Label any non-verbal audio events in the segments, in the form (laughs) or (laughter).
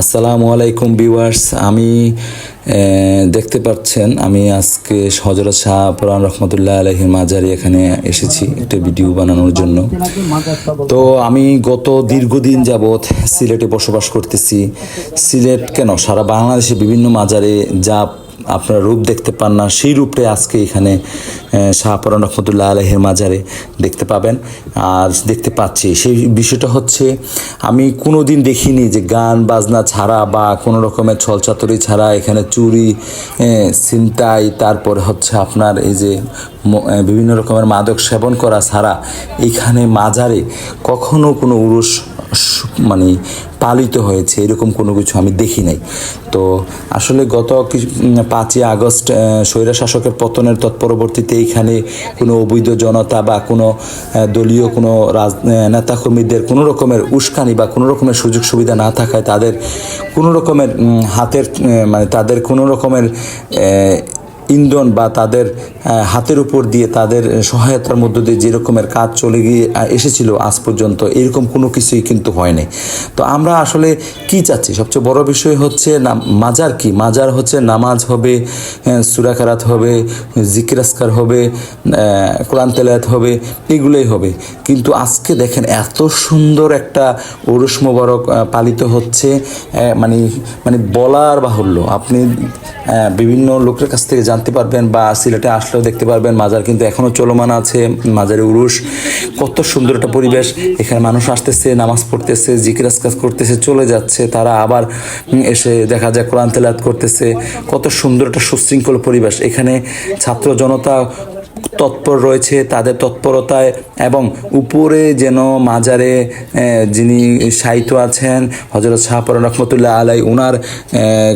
আসসালামু আলাইকুম ভিউয়ার্স, আমি দেখতে পাচ্ছেন, আমি আজকে হজরত শাহ পুরান রহমতুল্লাহ আলহির মাজারি এখানে এসেছি, একটা ভিডিও বানানোর জন্য। তো আমি গত দীর্ঘদিন যাবৎ সিলেটে বসবাস করতেছি। সিলেট কেন? সারা বাংলাদেশে বিভিন্ন মাজারে যা আপনারা রূপ দেখতে পান না, সেই রূপটাই আজকে এখানে শাহপুরান রহমতুল্লাহ আলহের মাজারে দেখতে পাবেন। আর দেখতে পাচ্ছি, সেই বিষয়টা হচ্ছে, আমি কোনো দিন দেখিনি যে গান, বাজনা ছাড়া বা কোনো রকমের ছলচাতুরি ছাড়া এখানে চুরি ছিনতাই, তারপরে হচ্ছে আপনার এই যে বিভিন্ন রকমের মাদক সেবন করা ছাড়া এখানে মাজারে কখনো কোনো উরুষ মানে পালিত হয়েছে, এরকম কোনো কিছু আমি দেখি নাই। তো আসলে গত পাঁচই আগস্ট স্বৈরা শাসকের পতনের তৎপরবর্তীতে এইখানে কোনো অবৈধ জনতা বা কোনো দলীয় কোনো রাজ নেতাকর্মীদের কোনো রকমের উস্কানি বা কোনো রকমের সুযোগ সুবিধা না থাকায় তাদের কোনো রকমের হাতের মানে তাদের কোনো রকমের ইন্ধন বা তাদের হাতের উপর দিয়ে তাদের সহায়তার মধ্য দিয়ে যে রকমের কাজ চলে গিয়ে এসেছিল আজ পর্যন্ত এরকম কোনো কিছুই কিন্তু হয়নি। তো আমরা আসলে কি চাচ্ছি? সবচেয়ে বড় বিষয় হচ্ছে না মাজার কি? মাজার হচ্ছে নামাজ হবে সুরাকারাত হবে জিকিরাস্কার হবে আহ, কোরআন তেলায়াত হবে এগুলোই হবে। কিন্তু আজকে দেখেন এত সুন্দর একটা ওরস মোবারক পালিত হচ্ছে মানে মানে বলার বাহুল্য। আপনি বিভিন্ন লোকের কাছ থেকে জানতে পারবেন বা সিলেটে আসলেও দেখতে পারবেন। মাজার কিন্তু এখনও চলমান আছে। মাজারে উরুস কত সুন্দর একটা পরিবেশ। এখানে মানুষ আসতেছে, নামাজ পড়তেছে জিকিরাজ কাজ করতেছে, চলে যাচ্ছে। তারা আবার এসে দেখা যায় কোরআন তেলাত করতেছে। কত সুন্দর একটা সুশৃঙ্খল পরিবেশ। এখানে ছাত্র জনতা তৎপর রয়েছে তাদের তৎপরতায় এবং উপরে যেন মাজারে যিনি সাহিত্য আছেন হজরত শাহপুর রহমতুল্লাহ আলাই উনার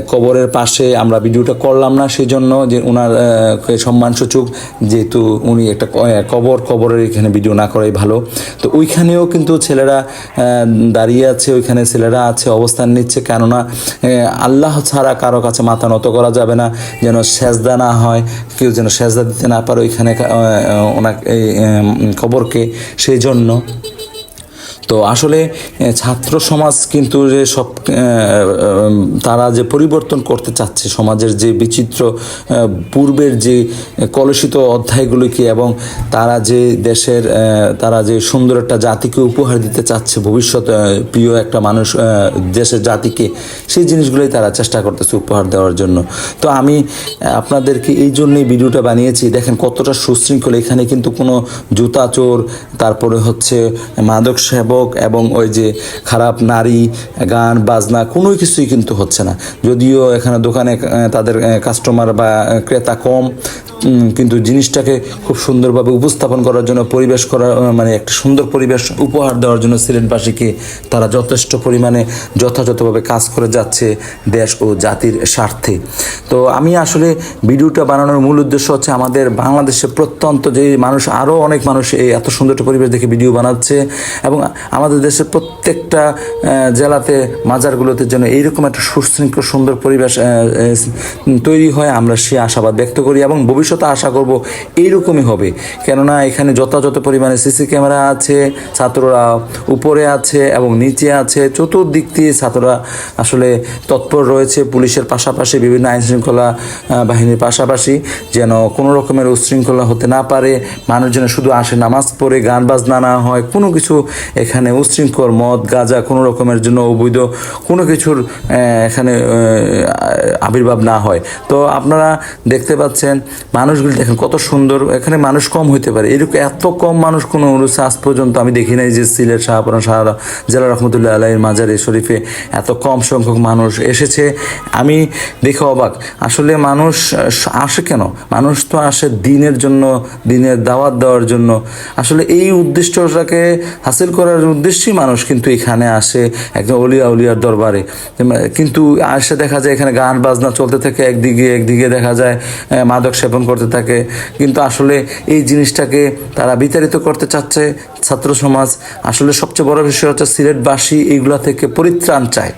কবরের পাশে আমরা ভিডিওটা করলাম না সেই জন্য যে আহ, সম্মানসূচক যেহেতু উনি একটা কবর কবরের এখানে ভিডিও না করাই ভালো। তো ওইখানেও কিন্তু ছেলেরা দাঁড়িয়ে আছে ওইখানে ছেলেরা আছে অবস্থান নিচ্ছে কেননা আল্লাহ ছাড়া কারও কাছে মাথা নত করা যাবে না যেন সেজদা না হয় কেউ যেন সেজদা দিতে না পারে ওইখানে ওনাকে খবরকে উম, কবরকে সেই জন্য তো আসলে ছাত্র সমাজ কিন্তু যে সব তারা যে পরিবর্তন করতে চাচ্ছে, সমাজের যে বিচিত্র পূর্বের যে কলুষিত অধ্যায়গুলিকে এবং তারা যে দেশের তারা যে সুন্দর একটা জাতিকে উপহার দিতে চাচ্ছে, ভবিষ্যৎ প্রিয় একটা মানুষ দেশের জাতিকে, সেই জিনিসগুলোই তারা চেষ্টা করতেছে উপহার দেওয়ার জন্য। তো আমি আপনাদেরকে এই জন্যই ভিডিওটা বানিয়েছি, দেখেন কতটা সুশৃঙ্খল। এখানে কিন্তু কোনো জুতা চোর, তারপরে হচ্ছে মাদক সেবক এবং ওই যে খারাপ নারী, গান, বাজনা, কোনো কিছুই কিন্তু হচ্ছে না। যদিও এখানে দোকানে তাদের কাস্টমার বা ক্রেতা কম কিন্তু জিনিসটাকে খুব সুন্দরভাবে উপস্থাপন করার জন্য, পরিবেশ করা মানে একটা সুন্দর পরিবেশ উপহার দেওয়ার জন্য সিলেটবাসীকে তারা যথেষ্ট পরিমাণে যথাযথভাবে কাজ করে যাচ্ছে দেশ ও জাতির স্বার্থে। তো আমি আসলে ভিডিওটা বানানোর মূল উদ্দেশ্য হচ্ছে আমাদের বাংলাদেশে প্রত্যন্ত যে মানুষ, আরও অনেক মানুষ এই এত সুন্দর একটা পরিবেশ দেখে ভিডিও বানাচ্ছে এবং আমাদের দেশের প্রত্যেকটা জেলাতে, মাজারগুলোতে যেন এইরকম একটা সুশৃঙ্খল সুন্দর পরিবেশ তৈরি হয়, আমরা সে আশাবাদ ব্যক্ত করি এবং ভবিষ্যতে আশা করব এইরকমই হবে। কেননা এখানে যথাযথ পরিমাণে সিসি ক্যামেরা আছে, ছাত্ররা উপরে আছে এবং নিচে আছে। চতুর্দিক দিয়ে ছাত্ররা আসলে তৎপর রয়েছে। পুলিশের পাশাপাশি বিভিন্ন আইন শৃঙ্খলা বাহিনীর পাশাপাশি যেন কোনো রকমের উচ্ছৃঙ্খলা হতে না পারে। মানুষ যেন শুধু আসে নামাজ পড়ে, গান বাজনা না হয়, কোনো কিছু এখানে উচ্ছৃঙ্খল মদ, গাঁজা, কোনো রকমের জন্য অবৈধ কোনো কিছুর এখানে আবির্ভাব না হয়। তো আপনারা দেখতে পাচ্ছেন মানুষগুলি দেখেন কত সুন্দর, এখানে মানুষ কম হইতে পারে। এরকম এত কম মানুষ কোনো অনুষ্ঠান আজ পর্যন্ত আমি দেখি নাই যে সিলেট শাহপুরা শাহ জেলা রহমতুল্লাহ আলাইয়ের মাজারে, শরীফে এত কম সংখ্যক মানুষ এসেছে। আমি দেখে অবাক, আসলে মানুষ আসে কেন? মানুষ তো আসে দিনের জন্য, দিনের দাওয়াত দেওয়ার জন্য। আসলে এই উদ্দেশ্যটাকে হাসিল করার উদ্দেশ্যেই মানুষ কিন্তু এখানে আসে, একদম অলিয়া উলিয়ার দরবারে। কিন্তু আসে দেখা যায় এখানে গান বাজনা চলতে থাকে, একদিকে একদিকে দেখা যায় মাদক সেবন করতে থাকে। কিন্তু আসলে এই জিনিসটাকে তারা বিতাড়িত করতে চাচ্ছে ছাত্র সমাজ। আসলে সবচেয়ে বড় বিষয় হচ্ছে সিলেটবাসী এইগুলা থেকে পরিত্রাণ চায়।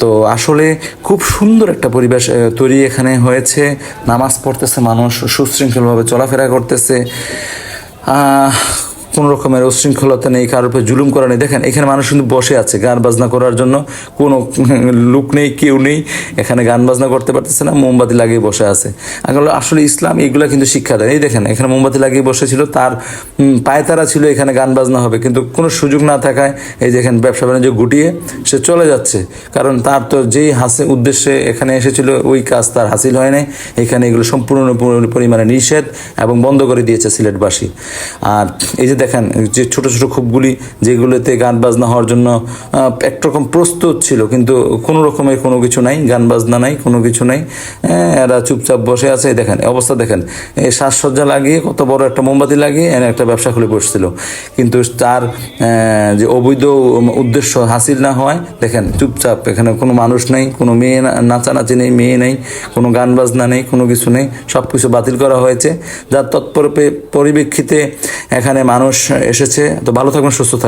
তো আসলে খুব সুন্দর একটা পরিবেশ তৈরি এখানে হয়েছে। নামাজ পড়তেছে মানুষ, সুশৃঙ্খলভাবে চলাফেরা করতেছে। কোনো রকমের উশৃঙ্খলতা নেই, কারোর উপর জুলুম করা নেই। দেখেন, এখানে মানুষ কিন্তু বসে আছে গান বাজনা করার জন্য। কোনো (laughs) লুক নেই, কেউ নেই। এখানে গান বাজনা করতে পারতেছে না, মোমবাতি লাগিয়ে বসে আছে। আসলে ইসলাম এগুলা কিন্তু শিক্ষা দেয়। এই দেখেন, এখানে মোমবাতি লাগিয়ে বসেছিল, তার পায়তারা ছিল, এখানে গান বাজনা হবে। কিন্তু কোনো সুযোগ না থাকায়, এই দেখেন ব্যবসা বাণিজ্য গুটিয়ে সে চলে যাচ্ছে। কারণ তার তো যেই হাসি উদ্দেশ্যে এখানে এসেছিল, ওই কাজ তার হাসিল হয় নাই। এখানে এগুলো সম্পূর্ণ পরিমাণে নিষেধ এবং বন্ধ করে দিয়েছে সিলেটবাসী। আর এই যে দেখেন যে ছোট ছোট খুবগুলি যেগুলোতে গান বাজনা হওয়ার জন্য একরকম প্রস্তুত ছিল কিন্তু কোনো রকমের কোনো কিছু নাই গান বাজনা নাই কোনো কিছু নাই। হ্যাঁ, এরা চুপচাপ বসে আছে দেখেন অবস্থা দেখেন এই সাজসজ্জা লাগিয়ে কত বড় একটা মোমবাতি লাগিয়ে এনে একটা ব্যবসা খুলে বসছিল। কিন্তু তার যে অবৈধ উদ্দেশ্য হাসিল না হওয়ায় দেখেন চুপচাপ এখানে কোনো মানুষ নেই কোনো মেয়ে নাচানাচি নেই মেয়ে নেই কোনো গান বাজনা নেই কোনো কিছু নেই সব কিছু বাতিল করা হয়েছে। যার তৎপর পরিপ্রেক্ষিতে এখানে মানুষ এসেছে। তো ভালো থাকবেন সুস্থ থাকবেন।